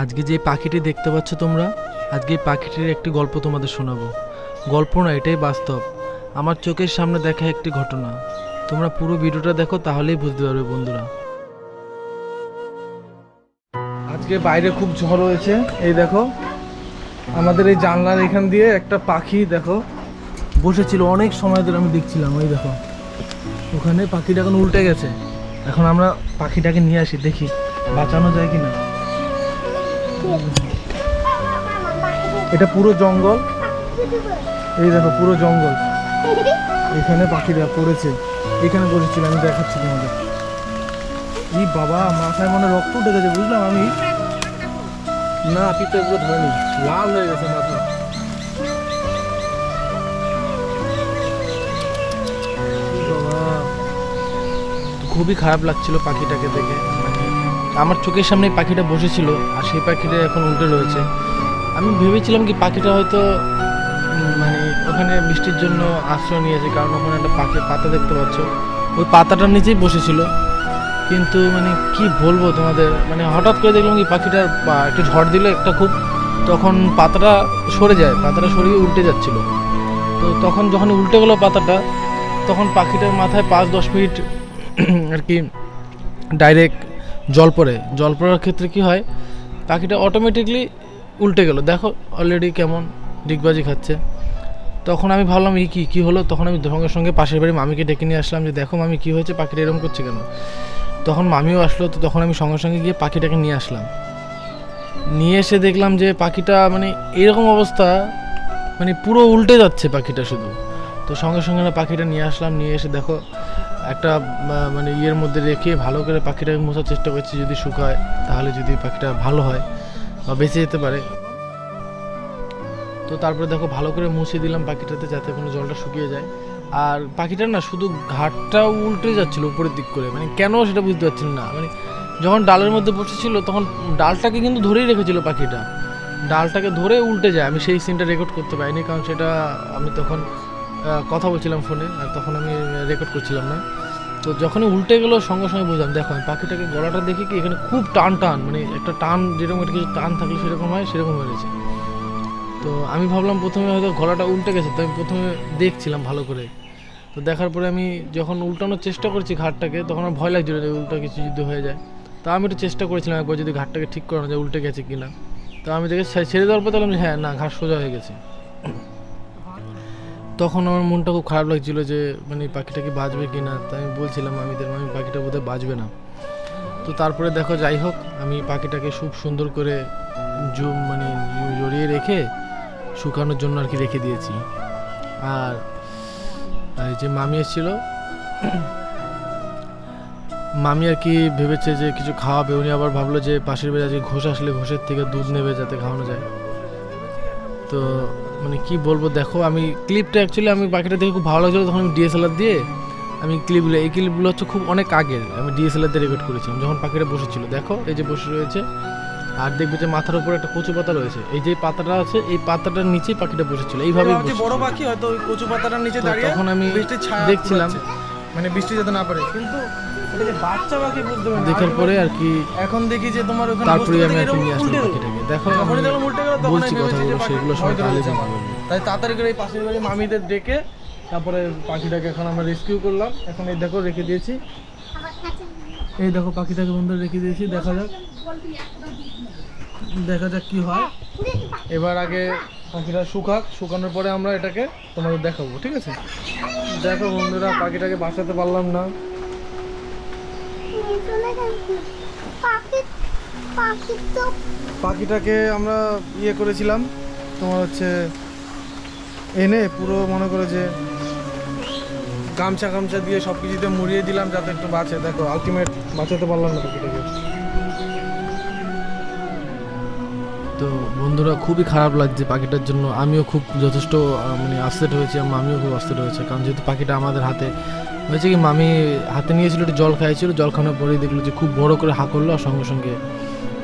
আজকে যে পাখিটি দেখতে পাচ্ছ তোমরা, আজকে পাখিটির একটি গল্প তোমাদের শোনাবো। গল্প না, এটাই বাস্তব। আমার চোখের সামনে দেখা একটি ঘটনা। তোমরা পুরো ভিডিওটা দেখো, তাহলেই বুঝতে পারবে বন্ধুরা। আজকে বাইরে খুব ঝড় হয়েছে, এই দেখো। আমাদের এই জানলার এখান দিয়ে একটা পাখি, দেখো, বসেছিল, অনেক সময় ধরে আমি দেখছিলাম ওই দেখো। ওখানে পাখিটা এখন উল্টে গেছে। এখন আমরা পাখিটাকে নিয়ে আসি, দেখি, বাঁচানো যায় কি না এটা পুরো জঙ্গল। এই দেখো, পুরো জঙ্গল। এখানে পাখিরা পড়েছে। এখানে বসেছিল, আমি দেখাচ্ছি তোমাদের। এই বাবা, মাথায় মনে রক্ত উঠে গেছে, বুঝলাম আমি। না পিতে পুরো ধরেনি লাল হয়ে গেছে মাথা। খুবই খারাপ লাগছিল পাখিটাকে দেখে। আমার চোখের সামনে পাখিটা বসেছিল আর সেই পাখিটা এখন উল্টে রয়েছে। আমি ভেবেছিলাম কি পাখিটা হয়তো মানে ওখানে বৃষ্টির জন্য আশ্রয় নিয়েছে, কারণ ওখানে একটা পাখি, পাতা দেখতে পাচ্ছ। ওই পাতাটার নিচেই বসেছিল। কিন্তু মানে কি বলব তোমাদের মানে হঠাৎ করে দেখলাম কি পাখিটার একটু ঝড় দিলে একটা খুব, তখন পাতাটা সরে যায়, পাতাটা সরিয়ে উল্টে যাচ্ছিল। তো তখন যখন উল্টে গেলো পাতাটা, তখন পাখিটার মাথায় পাঁচ দশ মিনিট, আর কি ডাইরেক্ট জল পড়ে জল পড়ার ক্ষেত্রে কি হয়, পাখিটা অটোমেটিকলি উল্টে গেল। দেখো অলরেডি কেমন ডিগবাজি খাচ্ছে। তখন আমি ভাবলাম এই কী কী হলো? তখন আমি সঙ্গে সঙ্গে পাশের বাড়ি মামিকে ডেকে নিয়ে আসলাম যে, দেখো মামি, কী হয়েছে? পাখিটা এরকম করছে কেন? তখন মামিও আসলো, তো তখন আমি সঙ্গে সঙ্গে গিয়ে পাখিটাকে নিয়ে আসলাম। নিয়ে এসে দেখলাম যে, পাখিটা মানে এরকম অবস্থা মানে পুরো উল্টে যাচ্ছে পাখিটা শুধু। তো সঙ্গে সঙ্গে পাখিটা নিয়ে আসলাম, নিয়ে এসে দেখো একটা মানে ইয়ের মধ্যে রেখে ভালো করে পাখিটাকে মোছার চেষ্টা করছি যদি শুকায়, তাহলে যদি পাখিটা ভালো হয় বা বেঁচে যেতে পারে। তো তারপরে দেখো ভালো করে মুছে দিলাম পাখিটাতে যাতে কোনো জলটা শুকিয়ে যায়। আর পাখিটার না শুধু ঘাটটা উল্টে যাচ্ছিল উপরের দিক করে মানে কেন সেটা বুঝতে পারছি না। মানে যখন ডালের মধ্যে বসেছিল তখন ডালটাকে কিন্তু ধরেই রেখেছিল পাখিটা। ডালটাকে ধরে উল্টে যায়, আমি সেই সিনটা রেকর্ড করতে পারিনি, কারণ সেটা আমি তখন কথা বলছিলাম ফোনে, আর তখন আমি রেকর্ড করছিলাম না। তো যখনই উল্টে গেলো, সঙ্গে সঙ্গে বুঝলাম, দেখো, আমি পাখিটাকে গলাটা দেখি কি এখানে খুব টান টান মানে একটা টান, যেরকম একটা কিছু টান থাকলে সেরকম হয়, সেরকম হয়েছে তো আমি ভাবলাম প্রথমে হয়তো গলাটা উল্টে গেছে, তো আমি প্রথমে দেখছিলাম ভালো করে। তো দেখার পরে আমি যখন উল্টানোর চেষ্টা করছি ঘাটটাকে, তখন আমার ভয় লাগছিল যে উল্টা কিছু যদি হয়ে যায়। তো আমি একটু চেষ্টা করেছিলাম একবার যদি ঘাটটাকে ঠিক করানো যায়, উল্টে গেছে কিনা। তো আমি দেখে ছেড়ে দেওয়ার পর তাহলে হ্যাঁ না, ঘাট সোজা হয়ে গেছে। তখন আমার মনটা খুব খারাপ লাগছিল যে মানে পাখিটা কি বাঁচবে কি না? তাই আমি বলছিলাম আমিদের আমি পাখিটা বোধহয় বাঁচবে না। তো তারপরে দেখো, যাই হোক, আমি পাখিটাকে খুব সুন্দর করে জুম মানে জড়িয়ে রেখে শুকানোর জন্য আর কি রেখে দিয়েছি। আর যে মামি এসেছিল, মামি আর কি ভেবেছে যে কিছু খাওয়াবে। উনি আবার ভাবলো যে পাশের বাড়ি আজকে ঘোষ আসলে ঘোষের থেকে দুধ নেবে যাতে খাওয়ানো যায়। তো মানে কি বলব দেখো আমি ক্লিপটা অ্যাকচুয়ালি আমি পাখিটা দেখে খুব ভালো লাগছিল তখন আমি ডিএসএলআর দিয়ে আমি ক্লিপগুলো এই ক্লিপগুলো হচ্ছে খুব অনেক আগের আমি ডিএসএলআর দিয়ে রেকর্ড করেছিলাম যখন পাখিটা বসেছিল। দেখো এই যে বসে রয়েছে আর দেখবে যে মাথার উপরে একটা কচু পাতা রয়েছে এই যে পাতাটা আছে এই পাতাটার নিচেই পাখিটা বসেছিল এইভাবে বড় পাখি হয়তো ওই কচু পাতাটার নিচে দাঁড়িয়ে তখন আমি দেখছিলাম। মানে বৃষ্টি যাতে না পারে কিন্তু দেখার পরে আর কি এখন দেখি যে তোমার ওখানে তারপরে আমি আর কি নিয়ে আসলাম পাখিটাকে। দেখো যখনই দেখলাম উল্টে গেলো তখন বলছি কথাগুলো সেগুলো সব তাহলে রয়েছে পারবে। তাই তাড়াতাড়ি করে এই পাশের বাড়ি মামিদের ডেকে তারপরে পাখিটাকে এখন আমরা রেস্কিউ করলাম। এখন এই দেখো রেখে দিয়েছি। এই দেখো পাখিটাকে বন্ধু রেখে দিয়েছি। দেখা যাক। দেখা যাক কি হয়। এবার আগে পাখিটা শুকাক। শুকানোর পরে আমরা এটাকে তোমাদের দেখাবো ঠিক আছে? দেখো বন্ধুরা পাখিটাকে বাঁচাতে পারলাম না। পাখিটাকে আমরা ইয়ে করেছিলাম, তোমার হচ্ছে এনে পুরো মনে করে যে গামছা গামছা দিয়ে সব কিছুতে মুড়িয়ে দিলাম যাতে একটু বাঁচে। দেখো আলটিমেট বাঁচাতে পারলাম না পাখিটাকে। তো বন্ধুরা খুবই খারাপ লাগছে পাখিটার জন্য। আমিও খুব যথেষ্ট মানে আপসেট হয়েছি আর মামিও খুব আপসেট হয়েছে। কারণ যেহেতু পাখিটা আমাদের হাতে, হয়েছে কি মামি হাতে নিয়েছিল, একটু জল খাইছিল জল খাওয়ানোর পরেই দেখল যে খুব বড় করে হা করল আর সঙ্গে সঙ্গে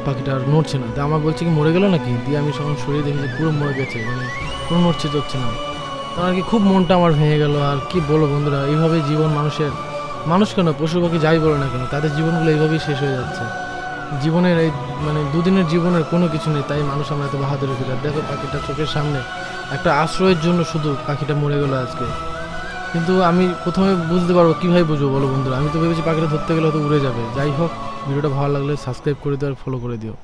পাখিটা আর নড়ছে না। তো আমার বলছে কি, মরে গেল নাকি? দিয়ে আমি সঙ্গে সরিয়ে দেখি যে পুরো মরে গেছে মানে কোনো নড়ছে চড়ছে না। তো আর কি খুব মনটা আমার ভেঙে গেল। আর কি বলো বন্ধুরা এইভাবে জীবন মানুষের, মানুষ কেন, পশু পাখি যাই বলো না কেন, তাদের জীবনগুলো এইভাবেই শেষ হয়ে যাচ্ছে। জীবনের এই মানে দুদিনের জীবনের কোনো কিছু নেই, তাই মানুষ আমরা এত বাহাদুরি করি। আর দেখো পাখিটা চোখের সামনে, একটা আশ্রয়ের জন্য শুধু পাখিটা মরে গেলো আজকে। কিন্তু আমি প্রথমে বুঝতে পারব, কীভাবে বুঝব বলো বন্ধুরা? আমি তো ভেবেছি পাখিটা ধরতে গেলে হয়তো উড়ে যাবে। যাই হোক, ভিডিওটা ভালো লাগলে সাবস্ক্রাইব করে দিও আর ফলো করে দিও।